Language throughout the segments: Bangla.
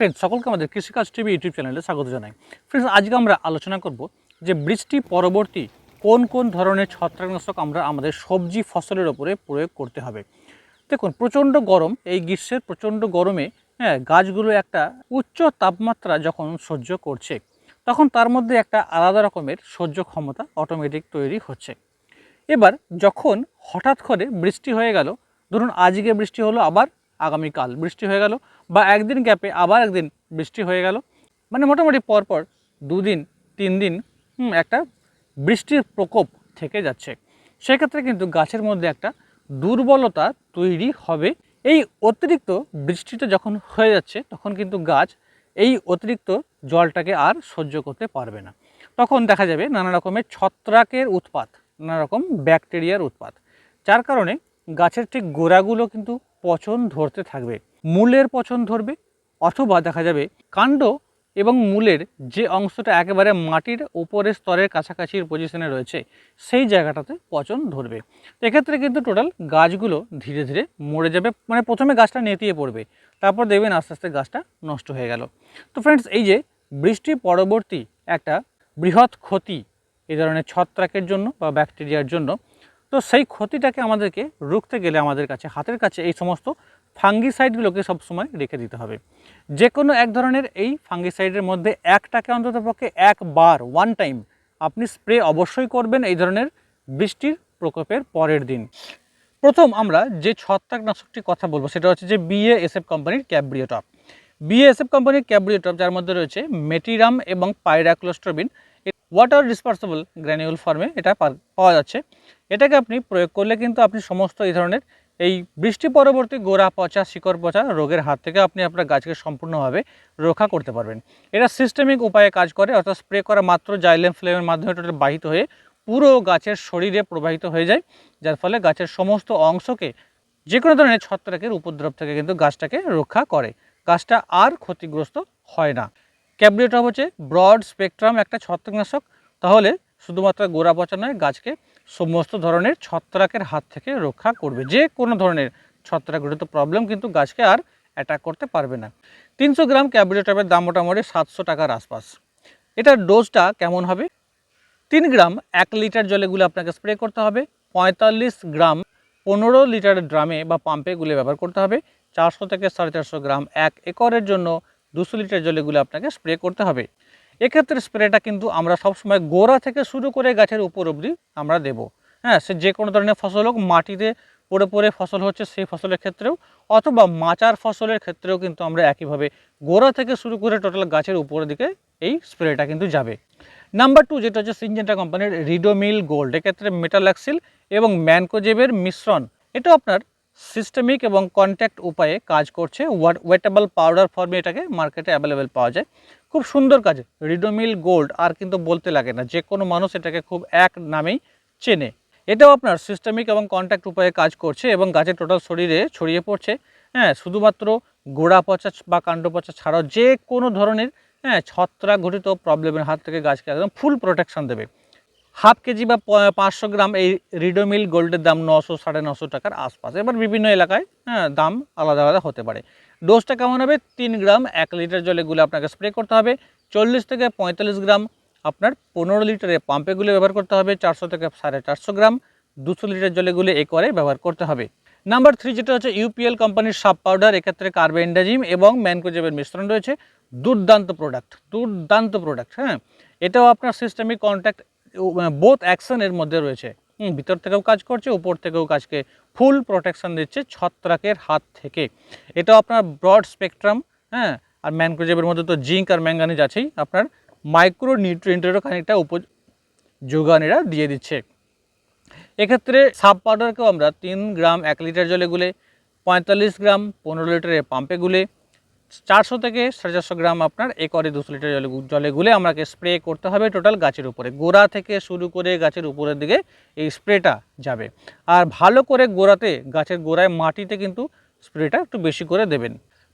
ফ্রেন্ডস সকলকে আমাদের কৃষিকাজ টিভি ইউটিউব চ্যানেলে স্বাগত জানাই। ফ্রেন্ডস আজকে আমরা আলোচনা করব যে বৃষ্টি পরবর্তী কোন কোন ধরনের ছত্রাকনাশক আমরা আমাদের সবজি ফসলের ওপরে প্রয়োগ করতে হবে। দেখুন, প্রচণ্ড গরম, এই গ্রীষ্মের প্রচণ্ড গরমে হ্যাঁ গাছগুলো একটা উচ্চ তাপমাত্রা যখন সহ্য করছে, তখন তার মধ্যে একটা আলাদা রকমের সহ্য ক্ষমতা অটোমেটিক তৈরি হচ্ছে। এবার যখন হঠাৎ করে বৃষ্টি হয়ে গেল, ধরুন আজকে বৃষ্টি হলো, আবার আগামীকাল বৃষ্টি হয়ে গেল বা একদিন গ্যাপে আবার একদিন বৃষ্টি হয়ে গেল। মানে মোটামুটি পরপর দুদিন তিন দিন একটা বৃষ্টির প্রকোপ থেকে যাচ্ছে। সেক্ষেত্রে কিন্তু গাছের মধ্যে একটা দুর্বলতা তৈরি হবে। এই অতিরিক্ত বৃষ্টিটা যখন হয়ে যাচ্ছে, তখন কিন্তু গাছ এই অতিরিক্ত জলটাকে আর সহ্য করতে পারবে না। তখন দেখা যাবে নানা রকমের ছত্রাকের উৎপাত, নানা রকম ব্যাকটেরিয়ার উৎপাত। যার কারণে গাছের ঠিক গোড়াগুলো কিন্তু পচন ধরতে থাকবে। মূলের পচন ধরবে অথবা দেখা যাবে কাণ্ড এবং মূলের যে অংশটা একেবারে মাটির উপরের স্তরের কাছাকাছির পজিশনে রয়েছে, সেই জায়গাটাতে পচন ধরবে। এক্ষেত্রে কিন্তু টোটাল গাছগুলো ধীরে ধীরে মরে যাবে মানে প্রথমে গাছটা নেতিয়ে পড়বে, তারপর দেখবেন আস্তে আস্তে গাছটা নষ্ট হয়ে গেল। তো ফ্রেন্ডস এই যে বৃষ্টি পরবর্তী একটা বৃহৎ ক্ষতি এই ধরনের ছত্রাকের জন্য বা ব্যাকটেরিয়ার জন্য তো সেই ক্ষতিটাকে আমাদেরকে রুখতে গেলে আমাদের কাছে, হাতের কাছে এই সমস্ত ফাঙ্গিসাইডগুলোকে সবসময় রেখে দিতে হবে। যে কোনো এক ধরনের এই ফাঙ্গিসাইডের মধ্যে একটাকে অন্তত পক্ষে একবার ওয়ান টাইম আপনি স্প্রে অবশ্যই করবেন এই ধরনের বৃষ্টির প্রকোপের পরের দিন। প্রথম আমরা যে ছত্রাকনাশকটির কথা বলব, সেটা হচ্ছে যে বিএএসএফ কোম্পানির ক্যাব্রিওটপ। বিএসএফ কোম্পানির ক্যাব্রিওটপ, যার মধ্যে রয়েছে মেটিরাম এবং পাইরাক্লোস্ট্রবিন ওয়াটার ডিসপার্সেবল গ্র্যানিউল ফর্মে এটা পাওয়া যাচ্ছে। এটাকে আপনি প্রয়োগ করলে কিন্তু আপনি সমস্ত এই ধরনের এই বৃষ্টি পরবর্তী গোড়া পচা, শিকড় পচা রোগের হাত থেকে আপনি আপনার গাছকে সম্পূর্ণভাবে রক্ষা করতে পারবেন। এটা সিস্টেমিক উপায়ে কাজ করে, অর্থাৎ স্প্রে করা মাত্র জাইলেম ফ্লেমের মাধ্যমে টোটাল বাহিত হয়ে পুরো গাছের শরীরে প্রবাহিত হয়ে যায়, যার ফলে গাছের সমস্ত অংশকে যে কোনো ধরনের ছত্রাকের উপদ্রব থেকে কিন্তু গাছটাকে রক্ষা করে। গাছটা আর ক্ষতিগ্রস্ত হয় না। ক্যাবরিওটপ হচ্ছে ব্রড স্পেকট্রাম একটা ছত্রাকনাশক। তাহলে শুধুমাত্র গোড়া পচা নয়, গাছকে সমস্ত ধরনের ছত্রাকের হাত থেকে রক্ষা করবে। যে কোনো ধরনের ছত্রাকঘটিত প্রবলেম কিন্তু গাছকে আর অ্যাটাক করতে পারবে না। তিনশো গ্রাম ক্যাবরিওটপের দাম মোটামুটি সাতশো টাকার আশপাশ। এটার ডোজটা কেমন হবে? তিন গ্রাম এক লিটার জলে গুলে আপনাকে স্প্রে করতে হবে। পঁয়তাল্লিশ গ্রাম পনেরো লিটার ড্রামে বা পাম্পে গুলে ব্যবহার করতে হবে। চারশো থেকে সাড়ে চারশো গ্রাম এক একরের জন্য দুশো লিটার জলে গুলে আপনাকে স্প্রে করতে হবে। এক্ষেত্রে স্প্রেটা কিন্তু আমরা সবসময় গোড়া থেকে শুরু করে গাছের উপর অবধি আমরা দেব। হ্যাঁ সে যে কোনো ধরনের ফসল হোক, মাটিতে পড়ে পড়ে ফসল হচ্ছে সেই ফসলের ক্ষেত্রেও, অথবা মাচার ফসলের ক্ষেত্রেও কিন্তু আমরা একইভাবে গোড়া থেকে শুরু করে টোটাল গাছের উপরের দিকে এই স্প্রেটা কিন্তু যাবে। নাম্বার টু যেটা হচ্ছে সিনজেন্টা কোম্পানির রিডোমিল গোল্ড এক্ষেত্রে মেটালাক্সিল এবং ম্যানকোজেবের মিশ্রণ। এটা আপনার সিস্টেমিক এবং কন্ট্যাক্ট উপায়ে কাজ করছে। ওয়েটেবল পাউডার ফর্মে এটাকে মার্কেটে অ্যাভেলেবেল পাওয়া যায়। খুব সুন্দর কাজ। রিডোমিল গোল্ড আর কিন্তু বলতে লাগে না। যে কোনো মানুষ এটাকে খুব এক নামেই চেনে। এটাও আপনার সিস্টেমিক এবং কন্ট্যাক্ট উপায়ে কাজ করছে এবং গাছের টোটাল শরীরে ছড়িয়ে পড়ছে। হ্যাঁ শুধুমাত্র গোড়া পচা বা কাণ্ড পচা ছাড়াও যে কোনো ধরনের হ্যাঁ ছত্রাক ঘটিত প্রবলেমের হাত থেকে গাছকে একদম ফুল প্রোটেকশন দেবে। হাফ কেজি বা পাঁচশো গ্রাম এই রিডোমিল গোল্ডের দাম নশো সাড়ে নশো টাকার আশপাশ। এবার বিভিন্ন এলাকায় হ্যাঁ দাম আলাদা আলাদা হতে পারে। ডোজটা কেমন হবে? তিন গ্রাম, এক লিটার জলে গুলে আপনাকে স্প্রে করতে হবে। চল্লিশ থেকে পঁয়তাল্লিশ গ্রাম আপনার পনেরো লিটারে পাম্পে গুলে ব্যবহার করতে হবে। চারশো থেকে সাড়ে চারশো গ্রাম, দুশো লিটার জলে গুলে একরে ব্যবহার করতে হবে। নাম্বার থ্রি যেটা হচ্ছে ইউপিএল কোম্পানির সাব পাউডার এক্ষেত্রে কার্বেন্ডাজিম এবং ম্যানকোজেবের মিশ্রণ রয়েছে। দুর্দান্ত প্রোডাক্ট দুর্দান্ত প্রোডাক্ট হ্যাঁ। এটাও আপনার সিস্টেমিক কন্ট্যাক্ট বোথ অ্যাকশনের মধ্যে রয়েছে। ভিতর থেকেও কাজ করছে, উপর থেকেও কাজকে ফুল প্রোটেকশন দিচ্ছে ছত্রাকের হাত থেকে। এটাও আপনার ব্রড স্পেকট্রাম হ্যাঁ আর ম্যানকোজেবের মধ্যে তো জিঙ্ক আর ম্যাঙ্গানিজ আছেই। আপনার মাইক্রো নিউট্রিয়েন্টেরও খানিকটা উপ যোগানেরা দিয়ে দিচ্ছে। এক্ষেত্রে সাব পাউডারকেও আমরা তিন গ্রাম, এক লিটার জলে গুলে, পঁয়তাল্লিশ গ্রাম, পনেরো লিটারের পাম্পে গুলে চারশো থেকে সাড়ে চারশো গ্রাম আপনার একরে দুশো লিটার জলে জলে গুলে আমাকে স্প্রে করতে হবে টোটাল গাছের উপরে। গোড়া থেকে শুরু করে গাছের উপরের দিকে এই স্প্রেটা যাবে। আর ভালো করে গোড়াতে, গাছের গোড়ায় মাটিতে কিন্তু স্প্রেটা একটু বেশি করে দেবেন।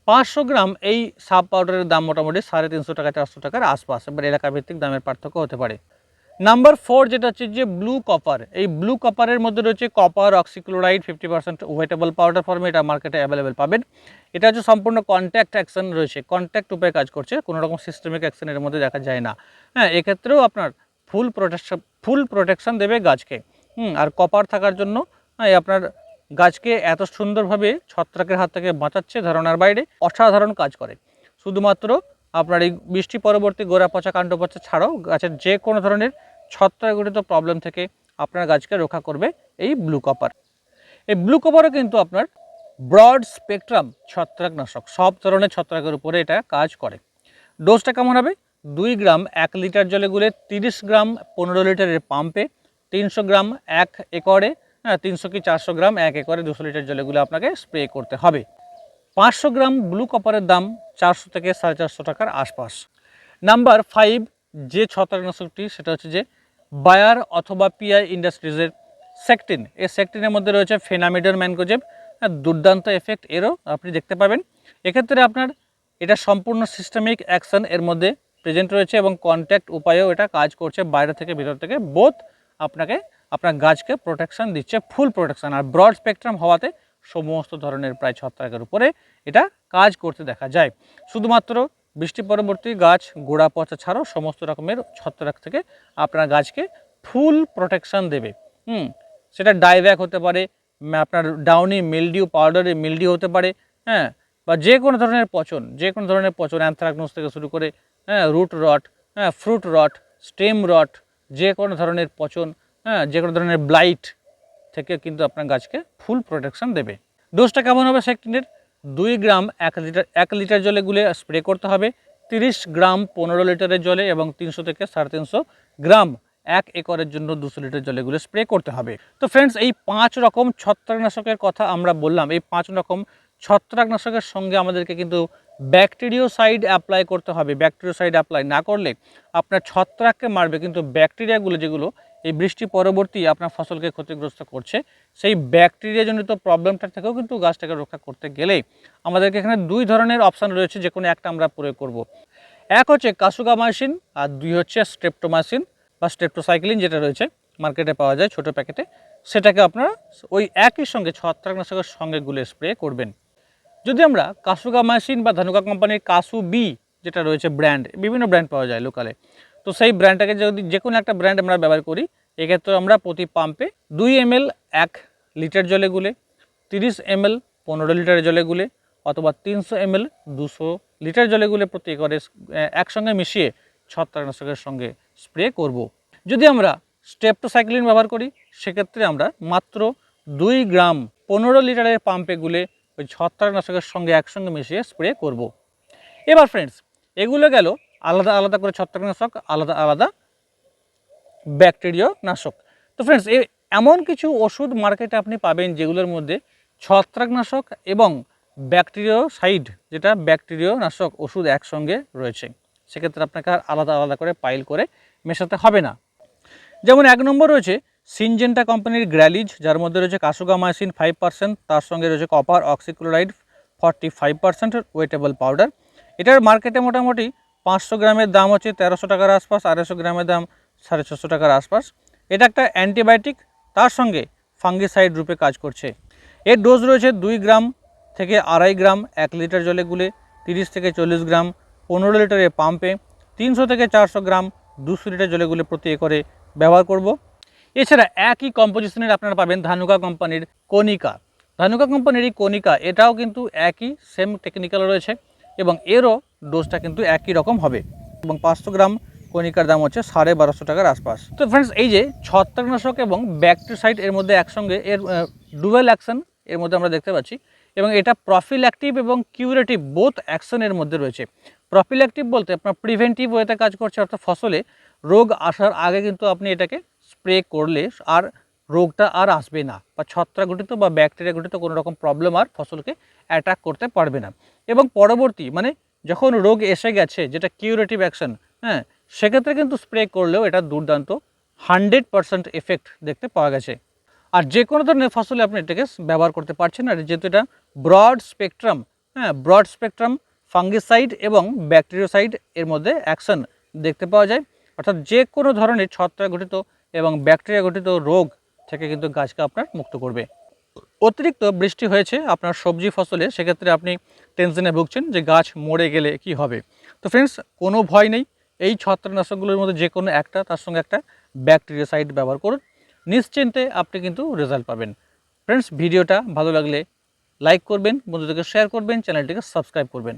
পাঁচশো গ্রাম এই সাব পাউডারের দাম মোটামুটি সাড়ে তিনশো টাকা, চারশো টাকার আশপাশ, এবার এলাকা ভিত্তিক দামের পার্থক্য হতে পারে। নাম্বার ফোর যেটা হচ্ছে যে ব্লু কপার এই ব্লু কপারের মধ্যে রয়েছে copper oxychloride fifty percent wettable powder ফর্মে এটা মার্কেটে অ্যাভেলেবেল পাবেন। এটা হচ্ছে সম্পূর্ণ কন্ট্যাক্ট অ্যাকশন রয়েছে কন্ট্যাক্ট উপায়ে কাজ করছে কোনো রকম সিস্টেমিক অ্যাকশন এর মধ্যে দেখা যায় না। হ্যাঁ এক্ষেত্রেও আপনার ফুল প্রোটেকশন ফুল প্রোটেকশন দেবে গাছকে। হুম আর কপার থাকার জন্য হ্যাঁ, আপনার গাছকে এত সুন্দরভাবে ছত্রাকের হাত থেকে বাঁচাচ্ছে ধারণার বাইরে অসাধারণ কাজ করে। শুধুমাত্র আপনার এই বৃষ্টি পরবর্তী গোড়া পচা কাণ্ড পচা ছাড়াও গাছের যে কোনো ধরনের ছত্রাকঘটিত প্রবলেম থেকে আপনার গাছকে রক্ষা করবে এই ব্লু কপার এই ব্লু কপারও কিন্তু আপনার ব্রড স্পেকট্রাম ছত্রাকনাশক, সব ধরনের ছত্রাকের উপরে এটা কাজ করে। ডোজটা কেমন হবে? দুই গ্রাম এক লিটার জলে গুলে তিরিশ গ্রাম পনেরো লিটারের পাম্পে তিনশো গ্রাম এক একরে হ্যাঁ তিনশো কি চারশো গ্রাম এক একরে দুশো লিটার জলে গুলে আপনাকে স্প্রে করতে হবে। পাঁচশো গ্রাম ব্লু কপারের দাম চারশো থেকে সাড়ে চারশো টাকার আশপাশ। নাম্বার ফাইভ যে ছত্রাকনাশকটি, সেটা হচ্ছে যে বায়ার অথবা পিআই ইন্ডাস্ট্রিজের সেকটিন। এই সেকটিনের মধ্যে রয়েছে ফেনামিডার ম্যানকোজেব দুর্দান্ত এফেক্ট। এরও আপনি দেখতে পাবেন। এক্ষেত্রে আপনার এটা সম্পূর্ণ সিস্টেমিক অ্যাকশন এর মধ্যে প্রেজেন্ট রয়েছে এবং কন্ট্যাক্ট উপায়েও এটা কাজ করছে বাইরে থেকে, ভিতর থেকে। বোথ আপনাকে, আপনার গাছকে প্রোটেকশন দিচ্ছে ফুল প্রোটেকশান আর ব্রড স্পেকট্রাম হওয়াতে সমস্ত ধরনের প্রায় ছত্রাকের উপরে এটা কাজ করতে দেখা যায়। শুধুমাত্র বৃষ্টি পরবর্তী গাছ গোড়া পচা ছাড়াও সমস্ত রকমের ছত্রাক থেকে আপনার গাছকে ফুল প্রোটেকশন দেবে। হুম, সেটা ডাইব্যাক হতে পারে আপনার ডাউনি মিলডিউ পাউডারে মিলডিউ হতে পারে হ্যাঁ বা যে কোনো ধরনের পচন, যে কোনো ধরনের পচন অ্যানথ্রাকনোস থেকে শুরু করে হ্যাঁ রুট রট হ্যাঁ ফ্রুট রট স্টেম রট যে কোনো ধরনের পচন হ্যাঁ যে কোনো ধরনের ব্লাইট থেকে কিন্তু আপনার গাছকে ফুল প্রোটেকশন দেবে। ডোজটা কেমন হবে সেকটিনের দুই গ্রাম এক লিটার এক লিটার জলে গুলে স্প্রে করতে হবে। তিরিশ গ্রাম পনেরো লিটারের জলে এবং তিনশো থেকে সাড়ে তিনশো গ্রাম এক একরের জন্য দুশো লিটার জলে গুলে স্প্রে করতে হবে। তো ফ্রেন্ডস এই পাঁচ রকম ছত্রাকনাশকের কথা আমরা বললাম। এই পাঁচ রকম ছত্রাকনাশকের সঙ্গে আমাদেরকে কিন্তু ব্যাকটেরিওসাইড অ্যাপ্লাই করতে হবে। ব্যাকটেরিওসাইড অ্যাপ্লাই না করলে আপনার ছত্রাককে মারবে। কিন্তু ব্যাকটেরিয়াগুলো যেগুলো এই বৃষ্টি পরবর্তী আপনার ফসলকে ক্ষতিগ্রস্ত করছে, সেই ব্যাকটেরিয়াজনিত প্রবলেমটা থেকেও কিন্তু গাছটাকে রক্ষা করতে গেলে আমাদেরকে এখানে দুই ধরনের অপশান রয়েছে, যে কোনো একটা আমরা প্রয়োগ করব। এক হচ্ছে কাসুগামাইসিন আর দুই হচ্ছে স্ট্রেপ্টোমাইসিন বা স্ট্রেপ্টোসাইক্লিন যেটা রয়েছে মার্কেটে পাওয়া যায় ছোটো প্যাকেটে সেটাকে আপনারা ওই একই সঙ্গে ছত্রাকনাশকের সঙ্গে গুলে স্প্রে করবেন যদি আমরা কাসুগামাইসিন বা ধানুকা কোম্পানির কাসু বি যেটা রয়েছে ব্র্যান্ড, বিভিন্ন ব্র্যান্ড পাওয়া যায় লোকালে তো সেই ব্র্যান্ডটাকে যদি যে কোনো একটা ব্র্যান্ড আমরা ব্যবহার করি, এক্ষেত্রে আমরা প্রতি পাম্পে দুই এম এক লিটার জলে গুলে, তিরিশ এম এল পনেরো লিটার জলে গুলে, অথবা তিনশো এম এল দুশো লিটার জলে গুলে প্রতি একরে একসঙ্গে মিশিয়ে ছত্রাকনাশকের সঙ্গে স্প্রে করব। যদি আমরা স্টেপটোসাইক্লিন ব্যবহার করি, সেক্ষেত্রে আমরা মাত্র দুই গ্রাম পনেরো লিটারের পাম্পে গুলে ওই ছত্রাকনাশকের সঙ্গে একসঙ্গে মিশিয়ে স্প্রে করব। এবার ফ্রেন্ডস এগুলো গেল আলাদা আলাদা করে ছত্রাকনাশক, আলাদা আলাদা ব্যাকটেরিয়া নাশক তো ফ্রেন্ডস এমন কিছু ওষুধ মার্কেটে আপনি পাবেন যেগুলোর মধ্যে ছত্রাকনাশক এবং ব্যাকটেরিয়া সাইড যেটা ব্যাকটেরিয়া নাশক ওষুধ একসঙ্গে রয়েছে। সেক্ষেত্রে আপনাকে আর আলাদা আলাদা করে পাইল করে মেশাতে হবে না। যেমন এক নম্বর রয়েছে সিনজেন্টা কোম্পানির গ্র্যালিজ যার মধ্যে রয়েছে কাসুগামাইসিন ফাইভ পার্সেন্ট তার সঙ্গে রয়েছে copper oxychloride forty five percent wettable powder এটার মার্কেটে মোটামুটি পাঁচশো গ্রামের দাম হচ্ছে তেরোশো টাকার আশপাশ, আড়াইশো গ্রামের দাম সাড়ে ছশো টাকার আশপাশ। এটা একটা অ্যান্টিবায়োটিক, তার সঙ্গে ফাঙ্গিসাইড রূপে কাজ করছে। এর ডোজ রয়েছে দুই গ্রাম থেকে আড়াই গ্রাম, এক লিটার জলে গুলে, তিরিশ থেকে চল্লিশ গ্রাম, পনেরো লিটারের পাম্পে, তিনশো থেকে চারশো গ্রাম, দুশো লিটার জলে গুলে প্রতি একরে ব্যবহার করব। এছাড়া একই কম্পোজিশনের আপনারা পাবেন ধানুকা কোম্পানির কনিকা ধানুকা কোম্পানির এই কনিকা এটাও কিন্তু একই সেম টেকনিক্যাল রয়েছে এবং এরও ডোজটা কিন্তু একই রকম হবে। এবং পাঁচশো গ্রাম কনিকার দাম হচ্ছে সাড়ে বারোশো টাকার আশপাশ। তো ফ্রেন্ডস এই যে ছত্রাকনাশক এবং ব্যাকটেরিসাইড এর মধ্যে একসঙ্গে এর ডুয়েল অ্যাকশন এর মধ্যে আমরা দেখতে পাচ্ছি। এবং এটা প্রফিল্যাক্টিভ এবং কিউরেটিভ বোথ অ্যাকশনের মধ্যে রয়েছে। প্রফিল্যাক্টিভ বলতে আপনার প্রিভেন্টিভ ওয়েতে কাজ করছে, অর্থাৎ ফসলে রোগ আসার আগে কিন্তু আপনি এটাকে স্প্রে করলে আর রোগটা আর আসবে না। বা ছত্রাক ঘটিত বা ব্যাকটেরিয়া ঘটিত কোনো রকম প্রবলেম আর ফসলকে অ্যাটাক করতে পারবে না। এবং পরবর্তী মানে যখন রোগ এসে গেছে, যেটা কিউরেটিভ অ্যাকশন হ্যাঁ সেক্ষেত্রে কিন্তু স্প্রে করলেও এটা দুর্দান্ত হান্ড্রেড পারসেন্ট এফেক্ট দেখতে পাওয়া গেছে। আর যে কোনো ধরনের ফসলে আপনি এটাকে ব্যবহার করতে পারছেন আর যেহেতু এটা ব্রড স্পেকট্রাম হ্যাঁ ব্রড স্পেকট্রাম ফাঙ্গিসাইড এবং ব্যাকটেরিওসাইড এর মধ্যে অ্যাকশন দেখতে পাওয়া যায়। অর্থাৎ যে কোনো ধরনের ছত্রাক ঘটিত এবং ব্যাকটেরিয়া ঘটিত রোগ থেকে কিন্তু গাছকে আপনার মুক্ত করবে। অতিরিক্ত বৃষ্টি হয়েছে আপনার সবজি ফসলে, সেক্ষেত্রে আপনি টেনশনে ভুগছেন যে গাছ মরে গেলে কি হবে। তো ফ্রেন্ডস কোনো ভয় নেই। এই ছত্রনাশকগুলোর মধ্যে যে কোনো একটা, তার সঙ্গে একটা ব্যাকটেরিয়াসাইড ব্যবহার করুন। নিশ্চিন্তে আপনি কিন্তু রেজাল্ট পাবেন। ফ্রেন্ডস ভিডিওটা ভালো লাগলে লাইক করবেন, বন্ধুদেরকে শেয়ার করবেন চ্যানেলটিকে সাবস্ক্রাইব করবেন।